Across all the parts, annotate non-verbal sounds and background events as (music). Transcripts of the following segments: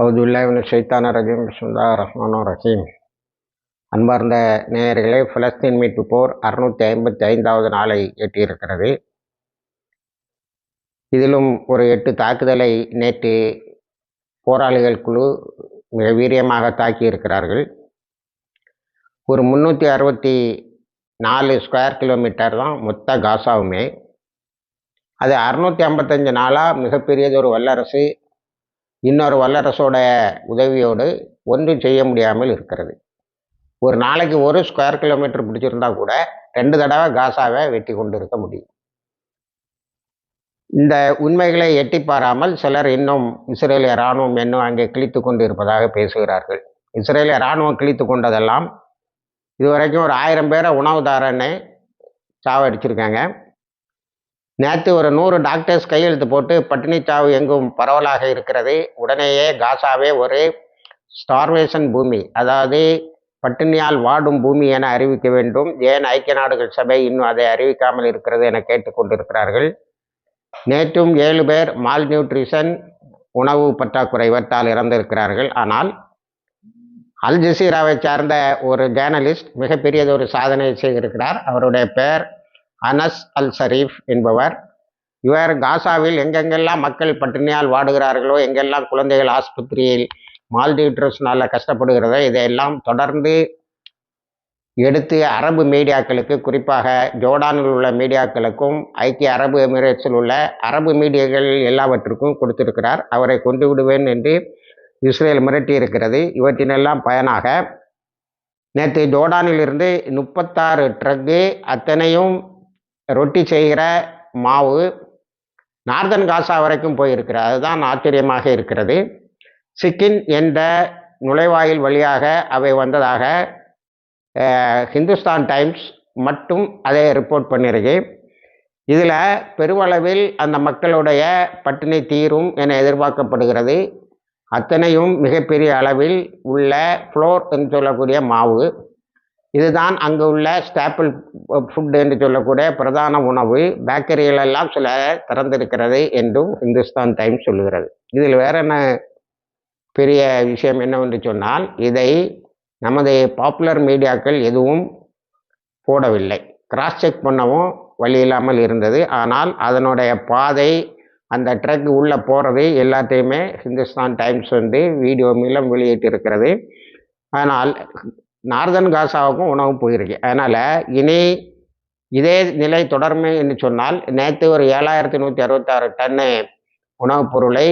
அவுதுல்லாவின் சைத்தான ரஜீம் சுந்தா ரஹ்மானோ ரஹீம். அன்பார்ந்த நேயர்களே பலஸ்தீன் மீட்பு போர் அறுநூற்றி ஐம்பத்தி ஐந்தாவது நாளை எட்டியிருக்கிறது. இதிலும் ஒரு எட்டு தாக்குதலை நேற்று போராளிகள் குழு மிக வீரியமாக தாக்கியிருக்கிறார்கள். ஒரு முந்நூற்றி அறுபத்தி நாலு ஸ்கொயர் கிலோமீட்டர் தான் மொத்த காசாவுமே. அது அறுநூற்றி ஐம்பத்தஞ்சு நாளாக மிகப்பெரியதொரு வல்லரசு இன்னொரு வல்லரசோட உதவியோடு ஒன்றும் செய்ய முடியாமல் இருக்கிறது. ஒரு நாளைக்கு ஒரு ஸ்கொயர் கிலோமீட்டர் பிடிச்சிருந்தா கூட ரெண்டு தடவை காசாவை வெட்டி கொண்டு இருக்க முடியும். இந்த உண்மைகளை எட்டி பாராமல் சிலர் இன்னும் இஸ்ரேலிய இராணுவம் இன்னும் அங்கே கிழித்து கொண்டு இருப்பதாக பேசுகிறார்கள். இஸ்ரேலிய இராணுவம் கிழித்து கொண்டதெல்லாம் இதுவரைக்கும் ஒரு ஆயிரம் பேரை உணவுதாரன்னு சாவடிச்சிருக்காங்க. நேற்று ஒரு நூறு டாக்டர்ஸ் கையெழுத்து போட்டு பட்டினி சாவு எங்கும் பரவலாக இருக்கிறது உடனேயே காசாவே ஒரு ஸ்டார்வேஷன் பூமி அதாவது பட்டினியால் வாடும் பூமி என அறிவிக்க வேண்டும். ஏன் ஐக்கிய நாடுகள் சபை இன்னும் அதை அறிவிக்காமல் இருக்கிறது என கேட்டுக்கொண்டிருக்கிறார்கள் நேற்றும் ஏழு பேர் மால் நியூட்ரிஷன் உணவு பற்றாக்குறை இவற்றால் இறந்திருக்கிறார்கள். ஆனால் அல் ஜசீராவை சார்ந்த ஒரு ஜேர்னலிஸ்ட் மிகப்பெரியதொரு சாதனை செய்திருக்கிறார். அவருடைய பெயர் அனஸ் அல் ஷரீஃப் என்பவர். இவர் காசாவில் எங்கெங்கெல்லாம் மக்கள் பட்டினியால் வாடுகிறார்களோ எங்கெல்லாம் குழந்தைகள் ஆஸ்பத்திரியில் மால்டியூட்ரஸ்னால கஷ்டப்படுகிறதோ இதையெல்லாம் தொடர்ந்து எடுத்து அரபு மீடியாக்களுக்கு குறிப்பாக ஜோர்டானில் உள்ள மீடியாக்களுக்கும் ஐக்கிய அரபு எமிரேட்ஸில் உள்ள அரபு மீடியாக்கள் எல்லாவற்றுக்கும் கொடுத்திருக்கிறார். அவரை கொண்டு விடுவேன் என்று இஸ்ரேல் மிரட்டி இருக்கிறது இவற்றினெல்லாம் பயனாக நேற்று ஜோர்டானிலிருந்து முப்பத்தாறு ட்ரக்கு அத்தனையும் ரொட்டி செய்கிற மாவு நார்தன் காசா வரைக்கும் போயிருக்கிறது அதுதான் ஆச்சரியமாக இருக்கிறது. சிக்கின் என்ற நுழைவாயில் வழியாக அவை வந்ததாக ஹிந்துஸ்தான் டைம்ஸ் மட்டும் அதை ரிப்போர்ட் பண்ணியிருக்கு. இதில் பெருமளவில் அந்த மக்களுடைய பட்டினி தீரும் என எதிர்பார்க்கப்படுகிறது. அத்தனையும் மிகப்பெரிய அளவில் உள்ள ஃப்ளோர் என்று சொல்லக்கூடிய மாவு. இதுதான் அங்கு உள்ள ஸ்டாப்பிள் ஃபுட் என்று சொல்லக்கூடிய பிரதான உணவு. பேக்கரிகளெல்லாம் சில திறந்திருக்கிறது என்றும் ஹிந்துஸ்தான் டைம்ஸ் சொல்லுகிறது. இதில் வேற என்ன பெரிய விஷயம் என்னவென்று சொன்னால் இதை நமது பாப்புலர் மீடியாக்கள் எதுவும் போடவில்லை. கிராஸ் செக் பண்ணவும் வழி இல்லாமல் இருந்தது. ஆனால் அதனுடைய பாதை அந்த ட்ரக் உள்ளே போகிறது எல்லாத்தையுமே ஹிந்துஸ்தான் டைம்ஸ் வந்து வீடியோ மூலம் வெளியிட்டிருக்கிறது. ஆனால் நார்தன் காசாவுக்கும் உணவு போயிருக்கு. அதனால் இனி இதே நிலை தொடருமே என்று சொன்னால் நேற்று ஒரு ஏழாயிரத்தி நூற்றி அறுபத்தாறு டன்னு உணவுப் பொருளை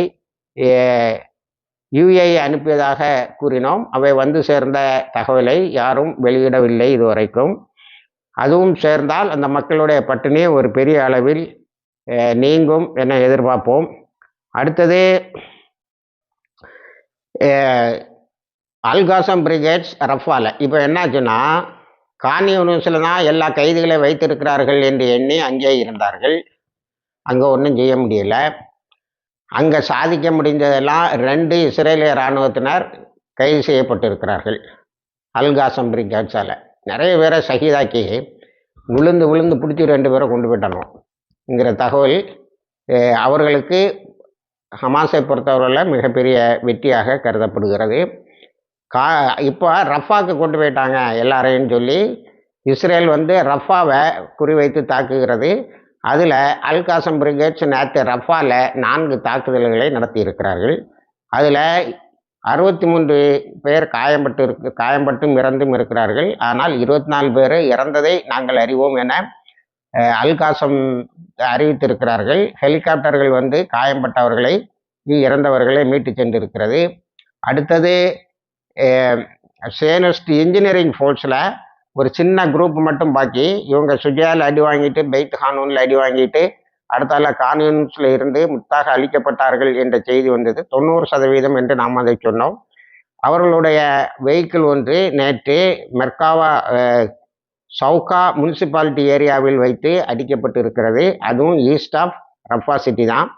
யுஏ அனுப்பியதாக கூறினோம். அவை வந்து சேர்ந்த தகவலை யாரும் வெளியிடவில்லை இதுவரைக்கும். அதுவும் சேர்ந்தால் அந்த மக்களுடைய பட்டினி ஒரு பெரிய அளவில் நீங்கும் என எதிர்பார்ப்போம். அடுத்தது அல்காசம் பிரிகேட்ஸ் ரஃபால இப்போ என்னாச்சுன்னா காணி யூனிவர்ஸில் தான் எல்லா கைதிகளையும் வைத்திருக்கிறார்கள் என்று எண்ணி அங்கே இருந்தார்கள். அங்கே ஒன்றும் செய்ய முடியல. அங்கே சாதிக்க முடிந்ததெல்லாம் ரெண்டு இஸ்ரேலிய இராணுவத்தினர் கைது செய்யப்பட்டிருக்கிறார்கள். அல்காசம் பிரிகேட்ஸால் நிறைய பேரை சகிதாக்கி விழுந்து விழுந்து பிடிச்சி ரெண்டு பேரை கொண்டு போயிட்டணும்ங்கிற தகவல் அவர்களுக்கு ஹமாஸை பொறுத்தவரையில் மிகப்பெரிய வெற்றியாக கருதப்படுகிறது. கா இப்போ ரஃபாவுக்கு கொண்டு போயிட்டாங்க எல்லாரையும் சொல்லி இஸ்ரேல் வந்து ரஃபாவை குறிவைத்து தாக்குகிறது. அதில் அல்காசம் பிரிகேட்ஸ் நேற்று ரஃபாவில் நான்கு தாக்குதல்களை நடத்தியிருக்கிறார்கள். அதில் அறுபத்தி மூன்று பேர் காயம்பட்டு இருக்கு காயம்பட்டும் இறந்தும் இருக்கிறார்கள். ஆனால் இருபத்தி நாலு பேர் இறந்ததை நாங்கள் அறிவோம் என அல்காசம் அறிவித்திருக்கிறார்கள். ஹெலிகாப்டர்கள் வந்து காயம்பட்டவர்களை இறந்தவர்களை மீட்டு சென்றிருக்கிறது. அடுத்தது சேனஸ்ட் இன்ஜினியரிங் ஃபோர்ஸில் ஒரு சின்ன குரூப் மட்டும் பாக்கி இவங்க சுஜியால் அடி வாங்கிட்டு பெய்த் ஹானூனில் அடி வாங்கிட்டு அடுத்தால கான்யூன்ஸில் இருந்து முத்தாக அளிக்கப்பட்டார்கள் என்ற செய்தி வந்தது. தொண்ணூறு சதவீதம் என்று நாம் அதை சொன்னோம். அவர்களுடைய வெஹிக்கிள் ஒன்று நேற்று மெர்காவா சவுகா முனிசிபாலிட்டி ஏரியாவில் வைத்து அடிக்கப்பட்டு இருக்கிறது அதுவும் ஈஸ்ட் ஆஃப் ரஃபா சிட்டி தான்.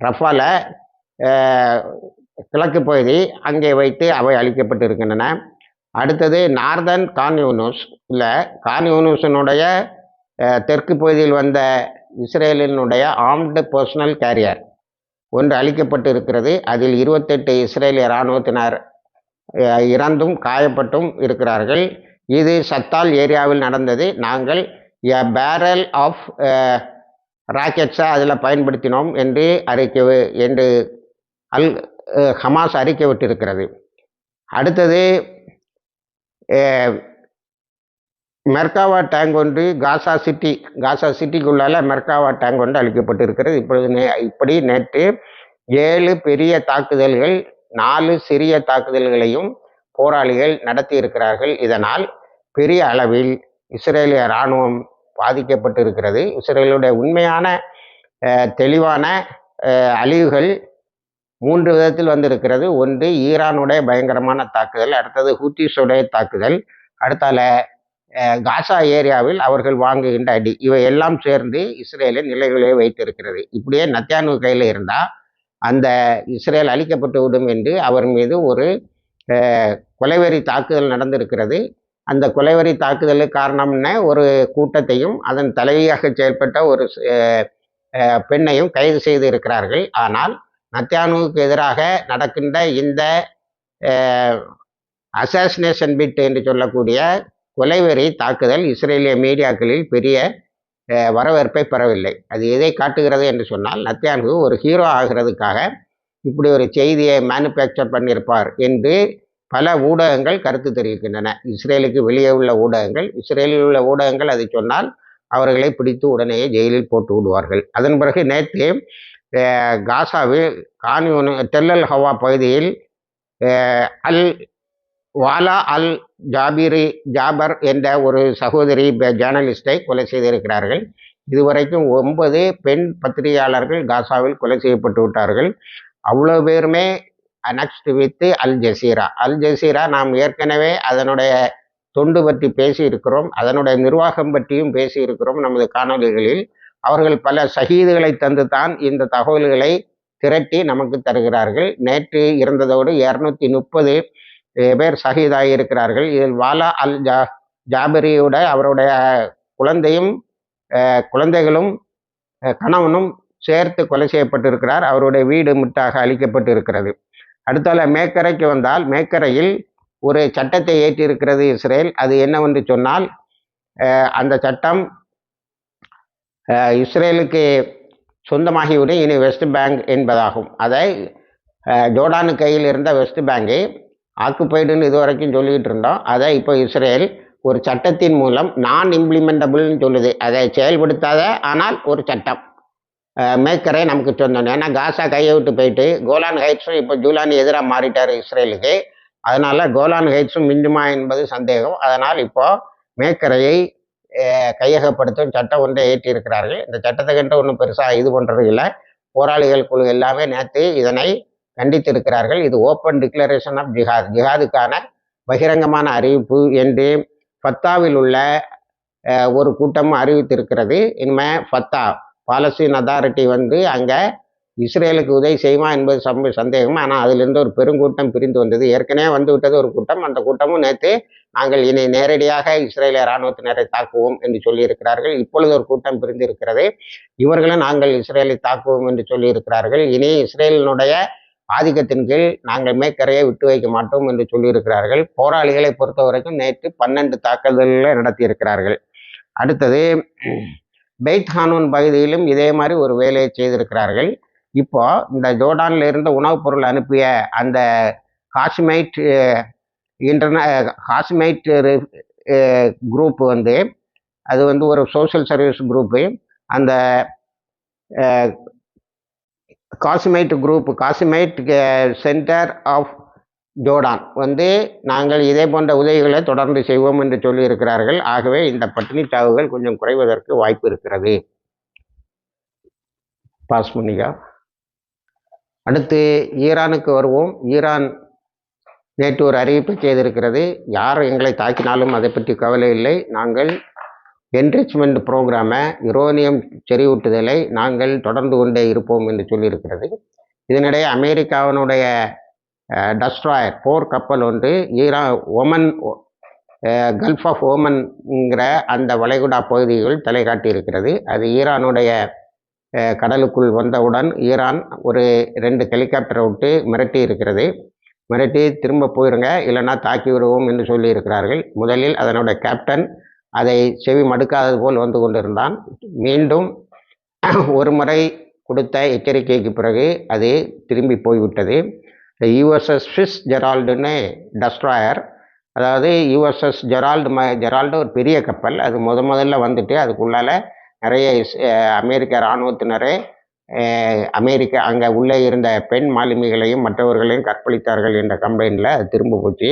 ரஃபாவில் கிழக்கு பகுதி அங்கே வைத்து அவை அளிக்கப்பட்டு இருக்கின்றன அடுத்தது நார்தன் கான்யூனூஸ் இல்லை கான்யூனூஸினுடைய தெற்கு பகுதியில் வந்த இஸ்ரேலினுடைய ஆர்ம்டு பர்சனல் கேரியர் ஒன்று அளிக்கப்பட்டு இருக்கிறது அதில் இருபத்தெட்டு இஸ்ரேலிய இராணுவத்தினர் இறந்தும் காயப்பட்டும் இருக்கிறார்கள். இது சத்தால் ஏரியாவில் நடந்தது. நாங்கள் எ பேரல் ஆஃப் ராக்கெட்ஸை அதில் பயன்படுத்தினோம் என்று அறிக்கை என்று அல் ஹமாஸ் அறிக்கை விட்டிருக்கிறது. அடுத்தது மெர்காவா டேங்க் ஒன்று காசா சிட்டி காசா சிட்டிக்குள்ளால மெர்காவா டேங்க் ஒன்று அழிக்கப்பட்டிருக்கிறது. இப்பொழுது நே இப்படி நேற்று ஏழு பெரிய தாக்குதல்கள் நாலு சிறிய தாக்குதல்களையும் போராளிகள் நடத்தி இருக்கிறார்கள் இதனால் பெரிய அளவில் இஸ்ரேலிய இராணுவம் பாதிக்கப்பட்டிருக்கிறது. இஸ்ரேலுடைய உண்மையான தெளிவான அழிவுகள் மூன்று விதத்தில் வந்திருக்கிறது. ஒன்று ஈரானுடைய பயங்கரமான தாக்குதல். அடுத்தது ஹூத்திஸுடைய தாக்குதல். அடுத்தால காசா ஏரியாவில் அவர்கள் வாங்குகின்ற அடி. இவை எல்லாம் சேர்ந்து இஸ்ரேலை நிலைகளே வைத்திருக்கிறது. இப்படியே நத்தியானு கையில் இருந்தால் அந்த இஸ்ரேல் அழிக்கப்பட்டு விடும் என்று அவர் மீது ஒரு கொலைவெறி தாக்குதல் நடந்திருக்கிறது. அந்த கொலைவெறி தாக்குதலுக்கு காரணம்னு ஒரு கூட்டத்தையும் அதன் தலைவியாக செயல்பட்ட ஒரு பெண்ணையும் கைது செய்து இருக்கிறார்கள். ஆனால் நத்தியானுவுக்கு எதிராக நடக்கின்ற இந்த அசாசினேஷன் பிட் என்று சொல்லக்கூடிய கொலைவெறி தாக்குதல் இஸ்ரேலிய மீடியாக்களில் பெரிய வரவேற்பை பெறவில்லை. அது எதை காட்டுகிறது என்று சொன்னால் நத்தியானு ஒரு ஹீரோ ஆகிறதுக்காக இப்படி ஒரு செய்தியை மேனுஃபேக்சர் பண்ணியிருப்பார் என்று பல ஊடகங்கள் கருத்து தெரிவிக்கின்றன. இஸ்ரேலுக்கு வெளியே உள்ள ஊடகங்கள் இஸ்ரேலில் உள்ள ஊடகங்கள் அதை சொன்னால் அவர்களை பிடித்து உடனேயே ஜெயிலில் போட்டு விடுவார்கள். அதன் பிறகு நேற்று காசாவில் கான்யூனு தெல்லல் ஹவா பகுதியில் அல் வாலா அல் ஜாபிரி ஜாபர் என்ற ஒரு சகோதரி ஜேர்னலிஸ்டை கொலை செய்திருக்கிறார்கள். இதுவரைக்கும் ஒன்பது பெண் பத்திரிகையாளர்கள் காசாவில் கொலை செய்யப்பட்டு விட்டார்கள். அவ்வளோ பேருமே next with Al Jazeera. Al Jazeera நாம் ஏற்கனவே அதனுடைய தொண்டு பற்றி பேசியிருக்கிறோம். அதனுடைய நிர்வாகம் பற்றியும் பேசியிருக்கிறோம். நமது காணொளிகளில் அவர்கள் பல சகிதுகளை தந்து தான் இந்த தகவல்களை திரட்டி நமக்கு தருகிறார்கள். நேற்று இருந்ததோடு இரநூத்தி முப்பது பேர் ஷஹீதாகி இருக்கிறார்கள் இதில் வாலா அல் ஜா ஜாபரியோட அவருடைய குழந்தையும் குழந்தைகளும் கணவனும் சேர்த்து கொலை செய்யப்பட்டிருக்கிறார். அவருடைய வீடு முட்டாக அளிக்கப்பட்டு இருக்கிறது அடுத்தால மேக்கரைக்கு வந்தால் மேக்கரையில் ஒரு சட்டத்தை ஏற்றிருக்கிறது இஸ்ரேல். அது என்னவென்று சொன்னால் அந்த சட்டம் இஸ்ரேலுக்கு சொந்தமாகிவிடும். இனி வெஸ்ட் பேங்க் என்பதாகும். அதை ஜோர்டானு கையில் இருந்த வெஸ்ட் பேங்கை ஆக்குப்பைடுன்னு இது வரைக்கும் சொல்லிக்கிட்டு இருந்தோம். அதை இப்போ இஸ்ரேல் ஒரு சட்டத்தின் மூலம் நான் இம்ப்ளிமெண்டபிள்னு சொல்லுது. அதை செயல்படுத்தாத ஆனால் ஒரு சட்டம் மேக்கரை நமக்கு சொந்தம். ஏன்னா காசா கையை விட்டு போயிட்டு கோலான் ஹைட்ஸும் இப்போ ஜூலான் எதிராக மாறிட்டார் இஸ்ரேலுக்கு. அதனால் கோலான் ஹைட்ஸும் மிஞ்சுமா என்பது சந்தேகம். அதனால் இப்போது மேக்கரையை கையகப்படுத்தும் சட்டம் ஒன்றை ஏற்றியிருக்கிறார்கள். இந்த சட்டத்தை கண்டு ஒன்றும் பெருசாக இது பண்ணுறது இல்லை. போராளிகள் குழு எல்லாமே நேற்று இதனை கண்டித்திருக்கிறார்கள். இது ஓப்பன் டிக்ளரேஷன் ஆஃப் ஜிஹாத் ஜிஹாதுக்கான பகிரங்கமான அறிவிப்பு என்று ஃபத்தாவில் உள்ள ஒரு கூட்டமும் அறிவித்திருக்கிறது. இனிமே ஃபத்தா பாலஸ்தீன் அத்தாரிட்டி வந்து அங்கே இஸ்ரேலுக்கு உதவி செய்யுமா என்பது சம்ப சந்தேகம். ஆனால் அதிலிருந்து ஒரு பெருங்கூட்டம் பிரிந்து வந்தது. ஏற்கனவே வந்து விட்டது ஒரு கூட்டம். அந்த கூட்டமும் நேற்று நாங்கள் இனி நேரடியாக இஸ்ரேலிய இராணுவத்தினரை தாக்குவோம் என்று சொல்லியிருக்கிறார்கள். இப்பொழுது ஒரு கூட்டம் பிரிந்திருக்கிறது. இவர்களும் நாங்கள் இஸ்ரேலை தாக்குவோம் என்று சொல்லியிருக்கிறார்கள். இனி இஸ்ரேலினுடைய ஆதிக்கத்தின் கீழ் நாங்கள் மேற்கரையை விட்டு வைக்க மாட்டோம் என்று சொல்லியிருக்கிறார்கள். போராளிகளை பொறுத்த வரைக்கும் நேற்று பன்னெண்டு தாக்குதல்களை நடத்தியிருக்கிறார்கள். அடுத்தது பெய்த் ஹானூன் பகுதியிலும் இதே மாதிரி ஒரு வேலையை செய்திருக்கிறார்கள். இப்போ இந்த ஜோர்டான்ல இருந்து உணவுப் பொருள் அனுப்பிய அந்த காஷ்மைட் இன்டர்நே ஹாஸ்மேட் குரூப் வந்து அது வந்து ஒரு சோஷியல் சர்வீஸ் குரூப்பு அந்த Hashemite group Hashemite centre of Jordan வந்து நாங்கள் இதே போன்ற உதவிகளை தொடர்ந்து செய்வோம் என்று சொல்லியிருக்கிறார்கள். ஆகவே இந்த பட்டினி சாவுகள் கொஞ்சம் குறைவதற்கு வாய்ப்பு இருக்கிறது. பாஸ் பண்ணிக்கா. அடுத்து ஈரானுக்கு வருவோம். ஈரான் நேற்று ஒரு அறிவிப்பு செய்திருக்கிறது. யார் எங்களை தாக்கினாலும் அதை பற்றி கவலை இல்லை. நாங்கள் என்ரிச்மெண்ட் ப்ரோக்ராமை யுரோனியம் செறிவூட்டுதலை நாங்கள் தொடர்ந்து கொண்டே இருப்போம் என்று சொல்லியிருக்கிறது. இதனிடையே அமெரிக்காவினுடைய டஸ்ட்ராயர் போர் கப்பல் ஒன்று ஈரா ஒமன் கல்ஃப் ஆஃப் ஓமன்ங்கிற அந்த வளைகுடா பகுதிகள் தலை காட்டியிருக்கிறது. அது ஈரானுடைய கடலுக்குள் வந்தவுடன் ஈரான் ஒரு ரெண்டு ஹெலிகாப்டரை விட்டு மிரட்டி இருக்கிறது மிரட்டி திரும்ப போயிருங்க இல்லைன்னா தாக்கி விடுவோம் என்று சொல்லியிருக்கிறார்கள். முதலில் அதனுடைய கேப்டன் அதை செவி மடுக்காதது போல் வந்து கொண்டிருந்தான். மீண்டும் (clears throat) ஒரு முறை கொடுத்த எச்சரிக்கைக்கு பிறகு அது திரும்பி போய்விட்டது. யுஎஸ்எஸ் ஃபிஷ் ஜெரால்டுன்னு டஸ்ட்ராயர் அதாவது யுஎஸ்எஸ் ஜெரால்டு ம ஜெரால்டு ஒரு பெரிய கப்பல். அது முத முதல்ல வந்துட்டு அதுக்குள்ளால நிறைய இஸ்- அமெரிக்க இராணுவத்தினரே அமெரிக்க அங்கே உள்ளே இருந்த பெண் மாலுமிகளையும் மற்றவர்களையும் கற்பழித்தார்கள் என்ற கம்ப்ளைண்டில் அது திரும்ப போச்சு.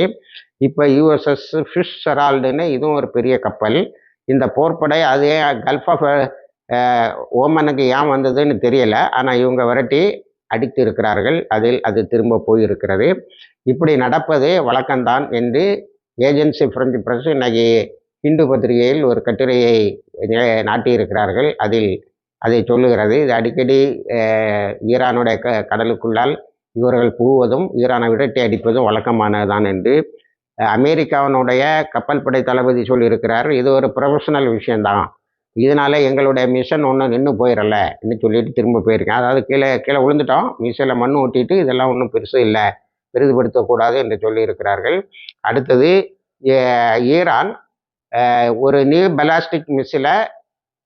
இப்போ யூஎஸ்எஸ் ஃபிஷ் ஹெரால்டுன்னு இதுவும் ஒரு பெரிய கப்பல். இந்த போர்ப்படை அதே கல்ஃப் ஆஃப் ஓமனுக்கு ஏன் வந்ததுன்னு தெரியல. ஆனால் இவங்க விரட்டி அடித்து இருக்கிறார்கள். அதில் அது திரும்ப போயிருக்கிறது. இப்படி நடப்பது வழக்கம்தான் என்று ஏஜென்சி பிரெஞ்சு பிரஸ் இன்னைக்கு இந்து பத்திரிகையில் ஒரு கட்டுரையை நாட்டியிருக்கிறார்கள். அதில் அதை சொல்லுகிறது. இது அடிக்கடி ஈரானுடைய க கடலுக்குள்ளால் இவர்கள் புகுவதும் ஈரானை விரட்டி அடிப்பதும் வழக்கமானதுதான் என்று அமெரிக்காவினுடைய கப்பல் படை தளபதி சொல்லியிருக்கிறார். இது ஒரு ப்ரொஃபஷனல் விஷயந்தான் இதனால எங்களுடைய மிஷன் ஒன்றும் நின்று போயிடல என்று சொல்லிட்டு திரும்ப போயிருக்கேன். அதாவது கீழே கீழே விழுந்துட்டோம். மிஷனில் மண் ஊட்டிட்டு இதெல்லாம் ஒன்றும் பெருசு இல்லை பெரிதுபடுத்தக்கூடாது என்று சொல்லியிருக்கிறார்கள். அடுத்தது ஈரான் ஒரு நியூ பலாஸ்டிக் மிஸ்ஸில்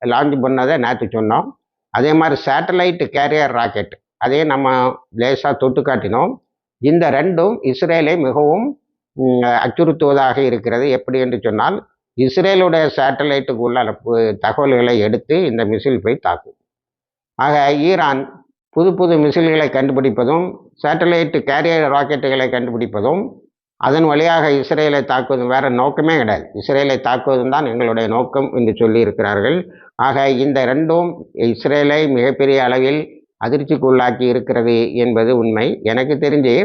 லான்ச் பண்ணதை நேற்று சொன்னோம். அதே மாதிரி சேட்டலைட் கேரியர் ராக்கெட் அதே நம்ம லேசாக தொட்டு காட்டினோம். இந்த ரெண்டும் இஸ்ரேலை மிகவும் அச்சுறுத்துவதாக இருக்கிறது. எப்படி என்று சொன்னால் இஸ்ரேலுடைய சேட்டலைட்டுக்கு உள்ள பு- தகவல்களை எடுத்து இந்த மிசில் போய் தாக்கும். ஆக ஈரான் புது புது மிசில்களை கண்டுபிடிப்பதும் சேட்டலைட் கேரியர் ராக்கெட்டுகளை கண்டுபிடிப்பதும் அதன் வழியாக இஸ்ரேலை தாக்குவதும் வேற நோக்கமே கிடையாது. இஸ்ரேலை தாக்குவதும் தான் எங்களுடைய நோக்கம் என்று சொல்லி இருக்கிறார்கள். ஆக இந்த ரெண்டும் இஸ்ரேலை மிகப்பெரிய அளவில் அதிர்ச்சிக்குள்ளாக்கி இருக்கிறது என்பது உண்மை. எனக்கு தெரிஞ்சு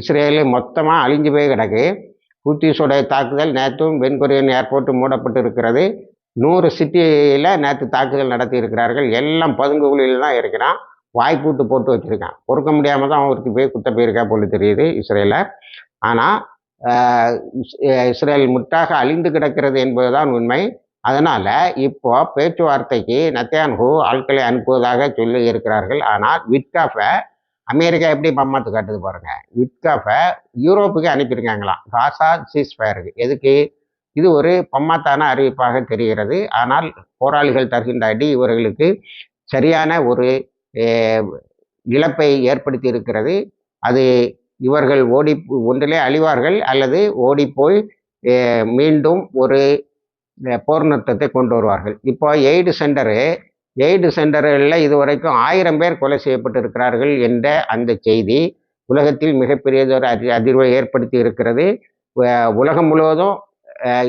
இஸ்ரேலு மொத்தமாக அழிஞ்சு போய் கிடக்கு. ஹூத்திஸுடைய தாக்குதல் நேற்றும் வெண்கொரியன் ஏர்போர்ட்டும் மூடப்பட்டு இருக்கிறது. நூறு சிட்டியில் நேற்று தாக்குதல் நடத்தி இருக்கிறார்கள். எல்லாம் பதுங்குகுழியில் தான் இருக்கிறான். வாய்ப்பூட்டு போட்டு வச்சுருக்கான். பொறுக்க முடியாமல் தான் அவருக்கு போய் குத்த போயிருக்கா போல தெரியுது இஸ்ரேலை. ஆனால் இஸ்ரேல் முற்றாக அழிந்து கிடக்கிறது என்பதுதான் உண்மை. அதனால் இப்போ பேச்சுவார்த்தைக்கு நத்தியான்ஹூ ஆட்களை அனுப்புவதாக சொல்லி இருக்கிறார்கள் ஆனால் விட்காஃபை அமெரிக்கா எப்படி பம்மாத்து காட்டுது பாருங்க. விட்காஃபை யூரோப்புக்கு அனுப்பியிருக்காங்களாம். காசா சீஸ்ஃபயருக்கு. எதுக்கு? இது ஒரு பம்மாத்தான அறிவிப்பாக தெரிகிறது. ஆனால் போராளிகள் தருகின்ற அடி இவர்களுக்கு சரியான ஒரு இழப்பை ஏற்படுத்தி இருக்கிறது. அது இவர்கள் ஓடி ஒன்றிலே அழிவார்கள் அல்லது ஓடிப்போய் மீண்டும் ஒரு போர் நிறுத்தத்தை கொண்டு வருவார்கள். இப்போ எய்டு சென்டரு எய்டு சென்டர்களில் இதுவரைக்கும் ஆயிரம் பேர் கொலை செய்யப்பட்டிருக்கிறார்கள் என்ற அந்த செய்தி உலகத்தில் மிகப்பெரியதொரு அதி அதிர்வை ஏற்படுத்தி இருக்கிறது. உலகம் முழுவதும்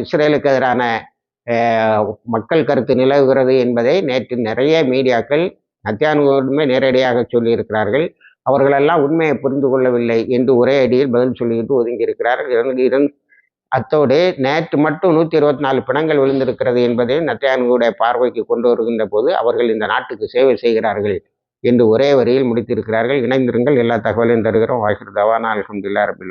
இஸ்ரேலுக்கு எதிரான மக்கள் கருத்து நிலவுகிறது என்பதை நேற்று நிறைய மீடியாக்கள் நத்தியானுமே நேரடியாக சொல்லியிருக்கிறார்கள். அவர்களெல்லாம் உண்மையை புரிந்து கொள்ளவில்லை என்று ஒரே அடியில் பதில் சொல்லிவிட்டு ஒதுங்கி இருக்கிறார்கள் இறந்து இறந்து அத்தோடு நேற்று மட்டும் நூற்றி இருபத்தி நாலு பிணங்கள் விழுந்திருக்கிறது என்பதை நத்தியானுடைய பார்வைக்கு கொண்டு வருகின்ற போது அவர்கள் இந்த நாட்டுக்கு சேவை செய்கிறார்கள் என்று ஒரே வரியில் முடித்திருக்கிறார்கள். இணைந்திருங்கள் எல்லா தகவலையும் தருகிறோம். வாய்ஸ் தவானா அலமதுல்லா ரபில்லா